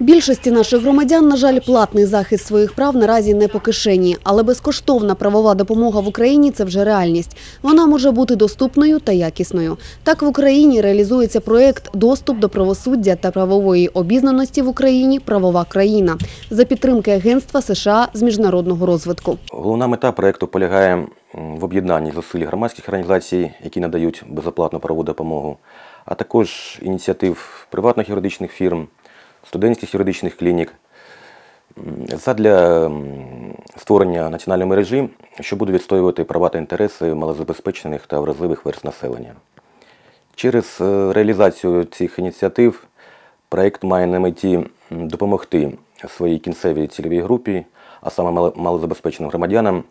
Більшості наших громадян, на жаль, платний захист своїх прав наразі не по кишені, але безкоштовна правова допомога в Україні це вже реальність. Вона може бути доступною та якісною. Так в Україні реалізується проєкт Доступ до правосуддя та правової обізнаності в Україні Правова країна за підтримки Агентства США з міжнародного розвитку. Головна мета проєкту полягає в об'єднанні зусиль громадських організацій, які надають безоплатну правову допомогу, а також ініціатив приватних юридичних фірм, студентських юридичних клінік задля створення національної мережі, що буде відстоювати права та інтереси малозабезпечених та вразливих верст населення. Через е, реалізацію цих ініціатив проєкт має на меті допомогти своїй кінцевій цільовій групі, а саме малозабезпеченим громадянам,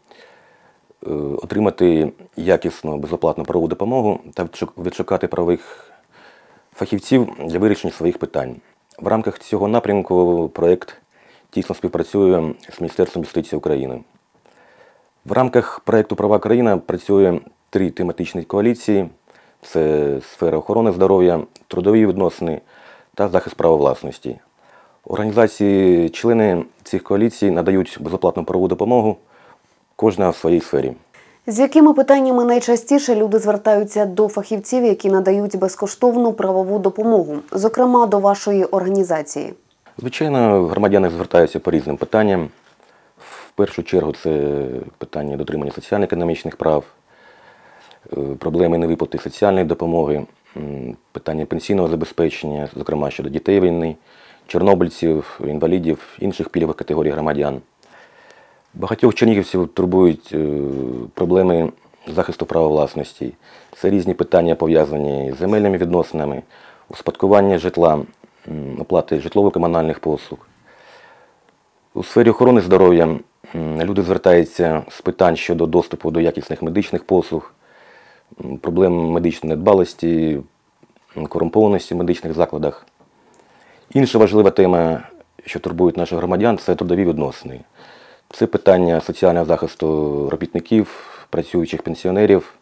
е, отримати якісну безоплатну правову допомогу та відшукати правових фахівців для вирішення своїх питань. В рамках цього напрямку проєкт тісно співпрацює з Міністерством юстиції України. В рамках проєкту Права країна працює три тематичні коаліції: це сфера охорони здоров'я, трудові відносини та захист права власності. Організації, члени цих коаліцій надають безоплатну правову допомогу, кожна в своїй сфері. З якими питаннями найчастіше люди звертаються до фахівців, які надають безкоштовну правову допомогу, зокрема до вашої організації? Звичайно, громадяни звертаються по різним питанням. В першу чергу це питання дотримання соціально-економічних прав, е, проблеми невиплати соціальної допомоги, питання пенсійного забезпечення, зокрема щодо дітей війни, чорнобильців, інвалідів, інших пільгових категорій громадян. Багатьох чернігівців турбують е, проблеми захисту права власності. Це різні питання пов'язані з земельними відносинами, успадкування житла, оплати житлово-комунальних послуг. У сфері охорони здоров'я люди звертаються з питань щодо доступу до якісних медичних послуг, проблем медичної недбалості, корумпованості в медичних закладах. Інша важлива тема, що турбує наших громадян, це трудові відносини. Це питання соціального захисту робітників, працюючих пенсіонерів,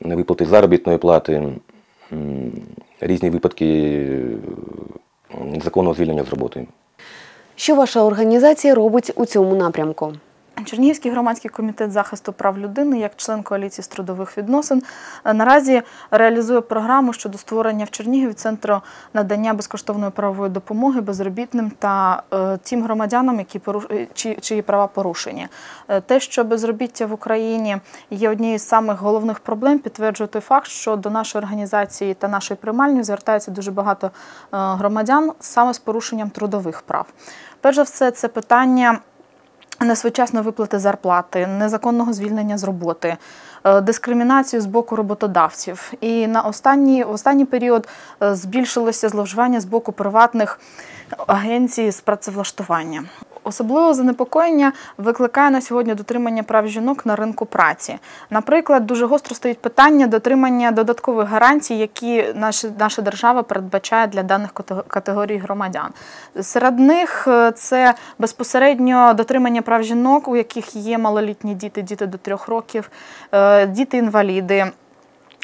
виплати заробітної плати, різні випадки незаконного звільнення з роботи. Що ваша організація робить у цьому напрямку? Чернігівський громадський комітет захисту прав людини, як член коаліції з трудових відносин, е, наразі реалізує програму щодо створення в Чернігові центру надання безкоштовної правової допомоги безробітним та е, тим громадянам, які поруш... е, чи... чиї права порушені. Те, що безробіття в Україні є однією з самих головних проблем, підтверджує той факт, що до нашої організації та нашої приймальні звертається дуже багато громадян саме з порушенням трудових прав. Перш за все, це питання несвоєчасної виплати зарплати, незаконного звільнення з роботи, е, дискримінацію з боку роботодавців. І на останній, останній період е, збільшилося зловживання з боку приватних агенцій з працевлаштування. Особливо занепокоєння викликає на сьогодні дотримання прав жінок на ринку праці. Наприклад, дуже гостро стоїть питання дотримання додаткових гарантій, які наша, держава передбачає для даних категорій громадян. Серед них е, це безпосередньо дотримання прав жінок, у яких є малолітні діти, діти до трьох років, е, діти-інваліди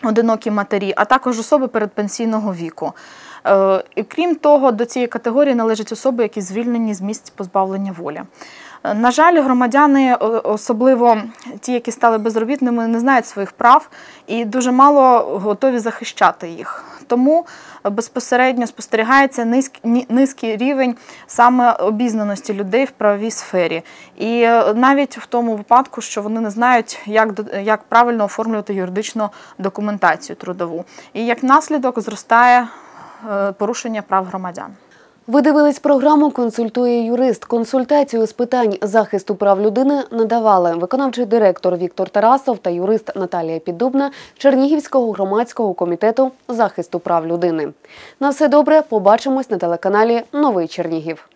одинокі матері, а також особи передпенсійного віку. Е, І крім того, до цієї категорії належать особи, які звільнені з місць позбавлення волі. Е, На жаль, громадяни, особливо ті, які стали безробітними, не знають своїх прав і дуже мало готові захищати їх. Тому е, безпосередньо спостерігається низьк- ні- низький рівень саме обізнаності людей в правовій сфері. І е, навіть в тому випадку, що вони не знають, як, як правильно оформлювати юридичну документацію трудову. І як наслідок зростає е, порушення прав громадян. Ви дивились програму Консультує юрист. Консультацію з питань захисту прав людини надавали виконавчий директор Віктор Тарасов та юрист Наталія Піддубна Чернігівського громадського комітету захисту прав людини. На все добре, побачимось на телеканалі Новий Чернігів.